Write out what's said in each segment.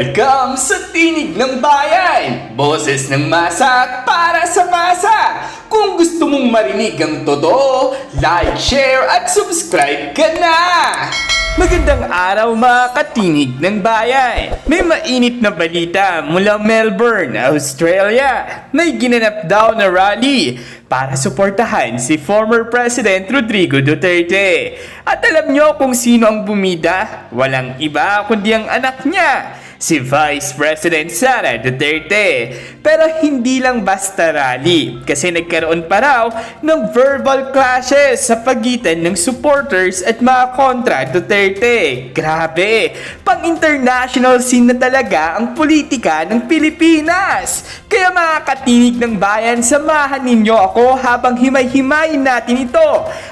Welcome sa Tinig ng Bayan! Boses ng masa para sa masa! Kung gusto mong marinig ang totoo, like, share at subscribe ka na! Magandang araw mga katinig ng bayan! May mainit na balita mula Melbourne, Australia. May ginanap daw na rally para suportahan si former President Rodrigo Duterte. At alam nyo kung sino ang bumida? Walang iba kundi ang anak niya, si Vice President Sara Duterte. Pero hindi lang basta rally kasi nagkaroon pa raw ng verbal clashes sa pagitan ng supporters at mga kontra Duterte. Grabe! Pang-international scene na talaga ang politika ng Pilipinas. Kaya mga katinig ng bayan, samahan ninyo ako habang himay-himayin natin ito.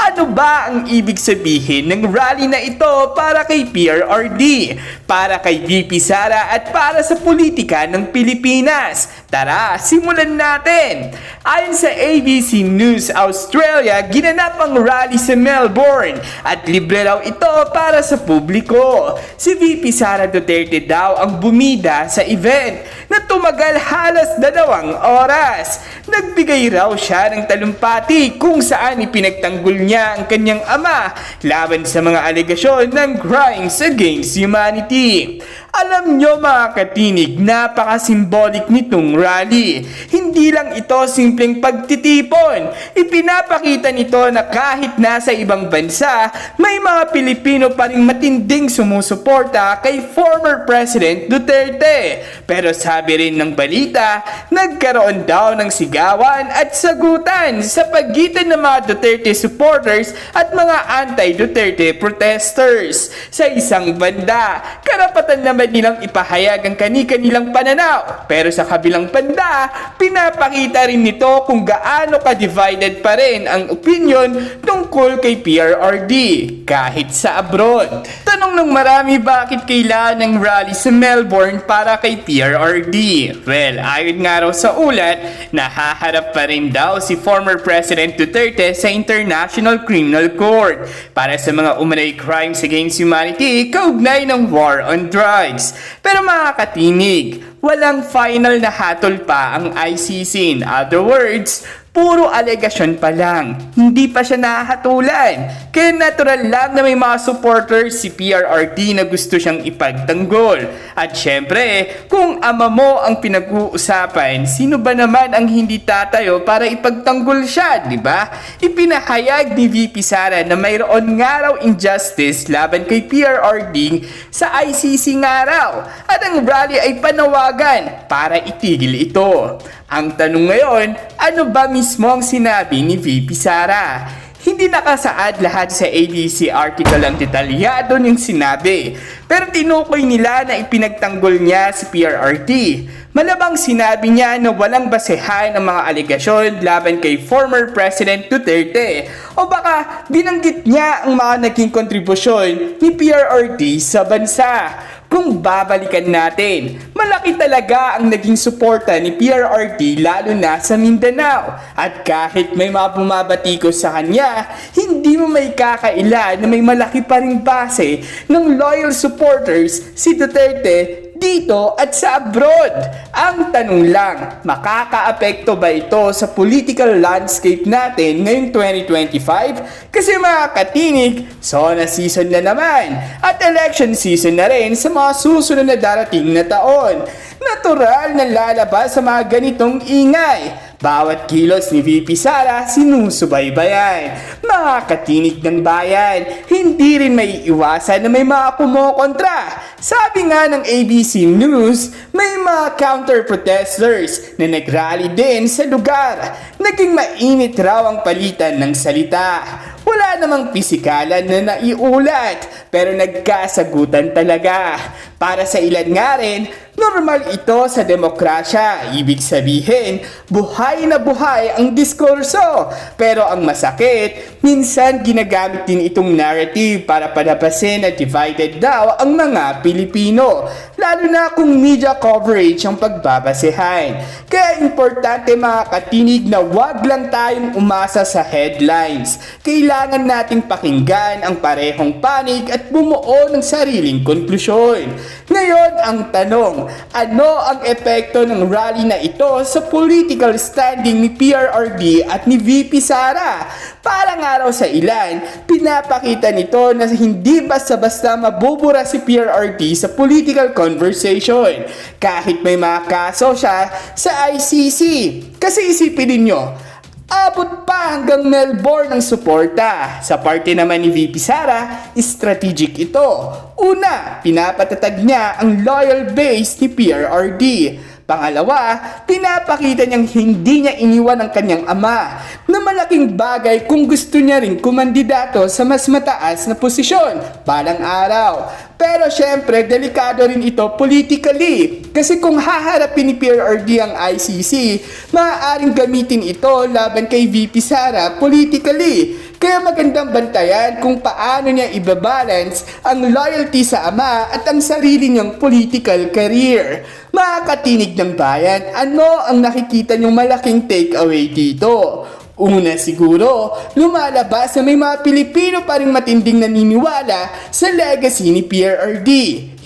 Ano ba ang ibig sabihin ng rally na ito para kay PRRD, para kay VP Sara at para sa politika ng Pilipinas? Tara, simulan natin! Ayon sa ABC News Australia, ginanap ang rally sa Melbourne at libre raw ito para sa publiko. Si VP Sara Duterte daw ang bumida sa event na tumagal halos dalawang oras. Nagbigay raw siya ng talumpati kung saan ipinagtanggol niya ang kanyang ama laban sa mga alegasyon ng crimes against humanity. Alam nyo mga katinig, napaka-symbolic nitong rally. Hindi lang ito simpleng pagtitipon. Ipinapakita nito na kahit nasa ibang bansa, may mga Pilipino pa rin matinding sumusuporta kay former President Duterte. Pero sabi rin ng balita, nagkaroon daw ng sigawan at sagutan sa pagitan ng mga Duterte supporters at mga anti-Duterte protesters. Sa isang banda, karapatan naman nilang ipahayag ang kani-kanilang pananaw. Pero sa kabilang banda, pinapakita rin nito kung gaano ka-divided pa rin ang opinion tungkol kay PRRD kahit sa abroad. Tanong ng marami bakit kailangan ng rally sa Melbourne para kay PRRD? Well, ayon nga raw sa ulat, nahaharap pa rin daw si former President Duterte sa International Criminal Court para sa mga umanay crimes against humanity kaugnay ng war on drugs. Pero mga katinig, walang final na hatol pa ang ICC. In other words, puro alegasyon pa lang. Hindi pa siya nahatulan. Kaya natural lang na may mga supporters si PRRD na gusto siyang ipagtanggol. At syempre, kung ama mo ang pinag-uusapan, sino ba naman ang hindi tatayo para ipagtanggol siya, di ba? Ipinahayag ni VP Sara na mayroon nga raw injustice laban kay PRRD sa ICC nga raw. At ang rally ay panawagan para itigil ito. Ang tanong ngayon, ano ba mismo ang sinabi ni VP Sara? Hindi nakasaad lahat sa ABC article ang detalyado niyang sinabi. Pero tinukoy nila na ipinagtanggol niya si PRRT. Malabang sinabi niya na walang basehan ang mga alegasyon laban kay former President Duterte. O baka binanggit niya ang mga naging kontribusyon ni PRRT sa bansa. Kung babalikan natin, malaki talaga ang naging suporta ni PRRT lalo na sa Mindanao. At kahit may mga bumabatikos sa kanya, hindi mo may kakaila na may malaki pa ring base ng loyal supporters si Duterte dito at sa abroad. Ang tanong lang, makakaapekto ba ito sa political landscape natin ngayong 2025? Kasi mga katinig, SONA season na naman at election season na rin sa mga susunod na darating na taon. Natural na lalabas sa mga ganitong ingay. Bawat kilos ni VP Sara sinusubaybayan. Mga katinig ng bayan, hindi rin may iwasan na may mga kumokontra. Sabi nga ng ABC News, may mga counter-protesters na nagrally din sa lugar. Naging mainit raw ang palitan ng salita. Wala namang pisikalan na naiulat, pero nagkasagutan talaga. Para sa ilan nga rin, normal ito sa demokrasya. Ibig sabihin, buhay na buhay ang diskurso. Pero ang masakit, minsan ginagamit din itong narrative para palabasin na divided daw ang mga Pilipino. Lalo na kung media coverage ang pagbabasehan. Kaya importante mga katinig na wag lang tayong umasa sa headlines. Kailangan nating pakinggan ang parehong panig at bumuo ng sariling konklusyon. Ngayon ang tanong, ano ang epekto ng rally na ito sa political standing ni PRRD at ni VP Sara? Parang araw sa ilan, pinapakita nito na hindi basta-basta mabubura si PRRD sa political conversation kahit may mga kaso siya sa ICC. Kasi isipin ninyo, Abot pa hanggang Melbourne ang suporta. Sa parte naman ni VP Sara, strategic ito. Una, pinapatatag niya ang loyal base ni PRRD. Pangalawa, pinapakita niyang hindi niya iniwan ang kanyang ama na malaking bagay kung gusto niya rin kumandidato sa mas mataas na posisyon balang araw. Pero syempre, delikado rin ito politically. Kasi kung haharapin ni PRRD ang ICC, maaaring gamitin ito laban kay VP Sara politically. Kaya magandang bantayan kung paano niya ibabalance ang loyalty sa ama at ang sarili niyang political career. Mga katinig ng bayan, ano ang nakikita niyong malaking takeaway dito? Una siguro, lumalabas na may mga Pilipino pa rin matinding naniniwala sa legacy ni PRRD.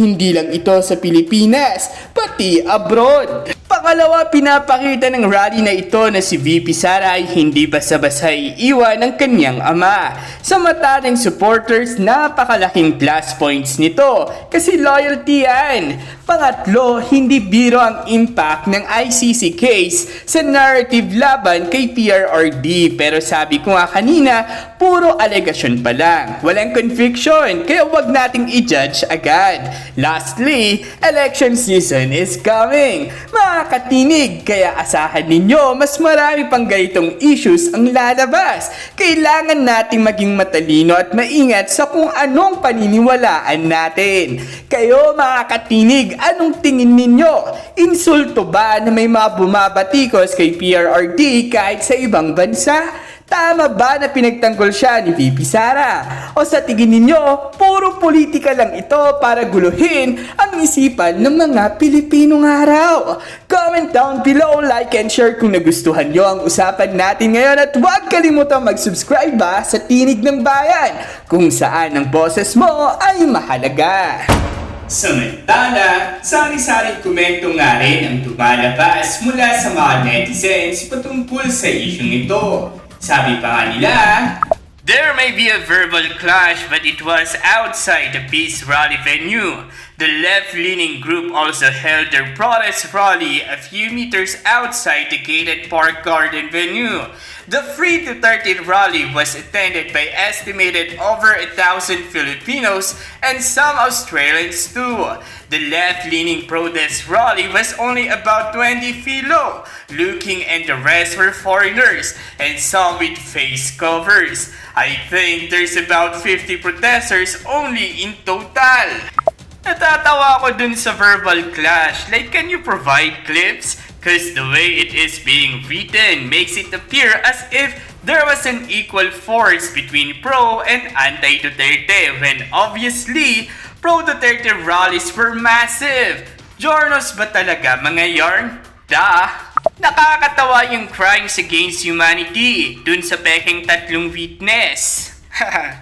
Hindi lang ito sa Pilipinas, pati abroad. Pangalawa, pinapakita ng rally na ito na si VP Sara ay hindi basta-basta iiwan ng kanyang ama. Sa mata ng supporters, napakalaking plus points nito kasi loyalty yan. Pangatlo, hindi biro ang impact ng ICC case sa narrative laban kay PRRD. Pero sabi ko nga kanina, puro alegasyon pa lang. Walang conviction, kaya wag nating i-judge agad. Lastly, election season is coming. Mga katinig, kaya asahan ninyo mas marami pang ganitong issues ang lalabas. Kailangan nating maging matalino at maingat sa kung anong paniniwalaan natin. Kayo mga katinig, anong tingin ninyo? Insulto ba na may mga bumabatikos kay PRRD kahit sa ibang bansa? Tama ba na pinagtanggol siya ni VP Sara? O sa tingin ninyo, puro politika lang ito para guluhin ang isipan ng mga Pilipinong araw? Comment down below, like and share kung nagustuhan nyo ang usapan natin ngayon at huwag kalimutang mag-subscribe ba sa Tinig ng Bayan kung saan ang boses mo ay mahalaga. Samantala, sari-saring komento nga rin ang tumalabas mula sa mga netizens patungkol sa isyong ito. Sabi pa nga nila, There may be a verbal clash but it was outside the peace rally venue. The left-leaning group also held their protest rally a few meters outside the gated park garden venue. The Free Duterte rally was attended by estimated over a thousand Filipinos and some Australians too. The left-leaning protest rally was only about 20 filo looking and the rest were foreigners and some with face covers. I think there's about 50 protesters only in total. Natatawa ako dun sa verbal clash. Like, can you provide clips? Cause the way it is being written makes it appear as if there was an equal force between pro and anti-Duterte when obviously pro-Duterte rallies were massive. Jornos ba talaga mga yarn? Da! Nakakatawa yung crimes against humanity dun sa peking tatlong witness.